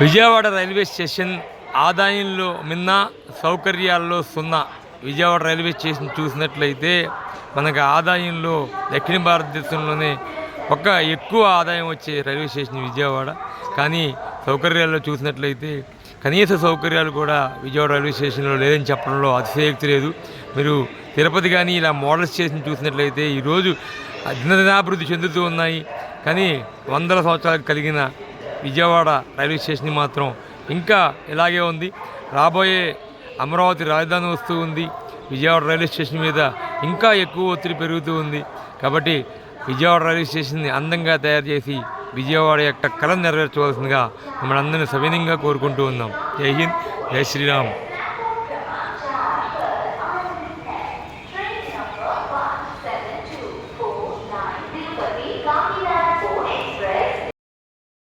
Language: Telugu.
విజయవాడ రైల్వే స్టేషన్ ఆదాయంలో మిన్న సౌకర్యాల్లో సున్నా. విజయవాడ రైల్వే స్టేషన్ చూసినట్లయితే మనకు ఆదాయంలో దక్షిణ భారతదేశంలోనే ఒక ఎక్కువ ఆదాయం వచ్చే రైల్వే స్టేషన్ విజయవాడ. కానీ సౌకర్యాల్లో చూసినట్లయితే కనీస సౌకర్యాలు కూడా విజయవాడ రైల్వే స్టేషన్లో లేదని చెప్పడంలో అతిశయోక్తి లేదు. మీరు తిరుపతి కానీ ఇలా మోడల్ స్టేషన్ చూసినట్లయితే ఈరోజు దినదినాభివృద్ధి చెందుతూ ఉన్నాయి. కానీ వందల సంవత్సరాలకు కలిగిన విజయవాడ రైల్వే స్టేషన్ మాత్రం ఇంకా ఇలాగే ఉంది. రాబోయే అమరావతి రాజధాని వస్తూ ఉంది. విజయవాడ రైల్వే స్టేషన్ మీద ఇంకా ఎక్కువ ఒత్తిడి పెరుగుతూ ఉంది. కాబట్టి విజయవాడ రైల్వే స్టేషన్ని అందంగా తయారు చేసి విజయవాడ యొక్క కళను నెరవేర్చవలసిందిగా మిమ్మల్ని అందరినీ సవినీయంగా కోరుకుంటూ ఉన్నాం. జై హింద్ జై శ్రీరామ్.